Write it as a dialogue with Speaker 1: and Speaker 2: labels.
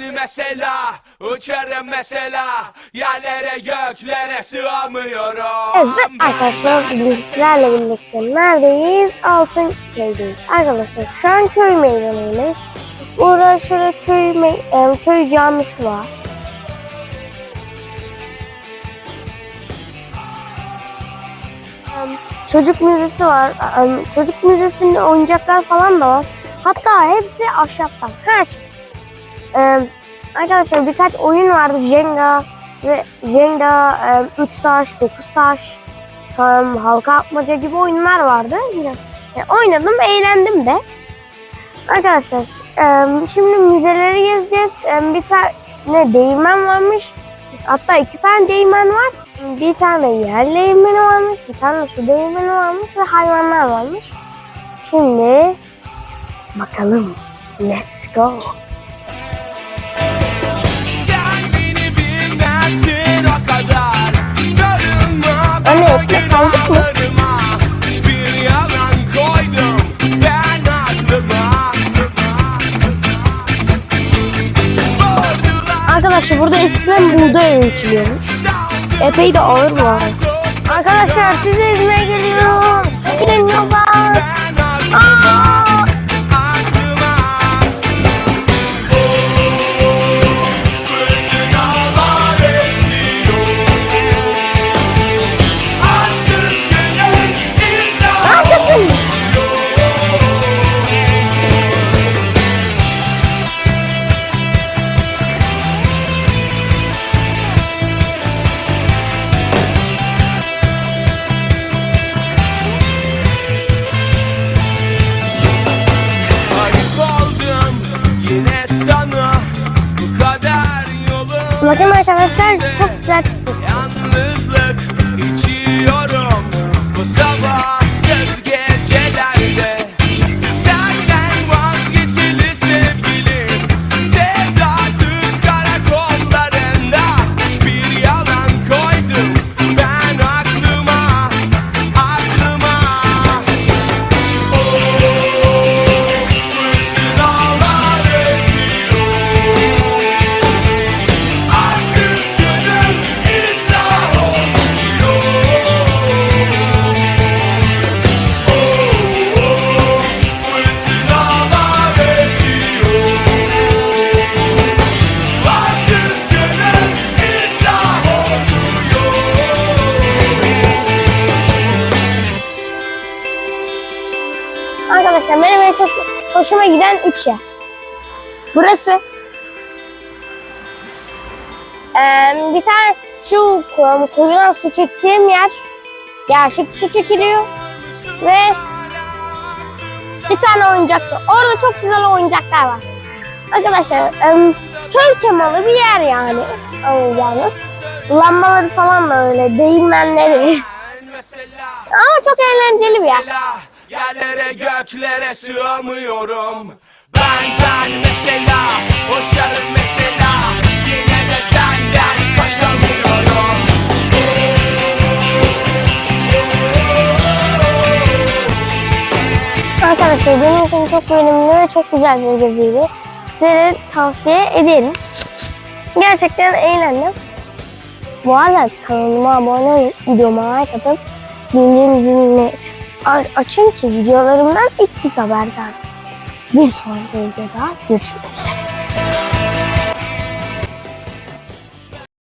Speaker 1: ben mesela uçarım mesela yerlere göklere sığamıyorum.
Speaker 2: Evet arkadaşlar bugün sizlerle birlikte neredeyiz? Altın köydeyiz. Arkadaşlar şu an köy meydanındayız. Burada şurada köy, me- e, köy camisi var. Çocuk müzesi var. Çocuk müzesinde oyuncaklar falan da var. Hatta hepsi ahşaptan. Her şey. Em, Arkadaşlar birkaç oyun vardı. Jenga ve Jenga, 3 taş, 9 taş, em, halka atmaca gibi oyunlar vardı. Yine e, oynadım, eğlendim de. Arkadaşlar em, şimdi müzeleri gezeceğiz. Em, Bir tane değirmen varmış. Hatta iki tane değirmen var. Bir tane yer değirmeni varmış. Bir tane su değirmeni varmış ve hayvanlar varmış. Şimdi bakalım. Let's go. Arkadaşlar burada eskiden buğday öğütülüyormuş. Epey de ağır bu arada. Arkadaşlar sizi ezmeye geliyorum. Bakın arkadaşlar çok güzel çıkmış. Arkadaşlar benim en çok hoşuma giden üç yer. Burası. Ee, bir tane şu kuyudan su çektiğim yer. Gerçek su çekiliyor. Ve bir tane oyuncak. Orada çok güzel oyuncaklar var. Arkadaşlar köy temalı bir yer yani. Yalnız. Lambaları falan da öyle. Değirmenleri. Ama çok eğlenceli bir yer.
Speaker 1: Yerlere göklere sığamıyorum Ben ben mesela Uçarım mesela Yine de senden kaçamıyorum
Speaker 2: Arkadaşlar benim için çok verimli ve çok güzel bir geziydi. Size tavsiye ederim. Gerçekten eğlendim. Bu arada kanalıma abone olup videoma like atıp bildirim zilini açın ki videolarımdan ilk siz haberdar. Bir sonraki videoda görüşmek üzere.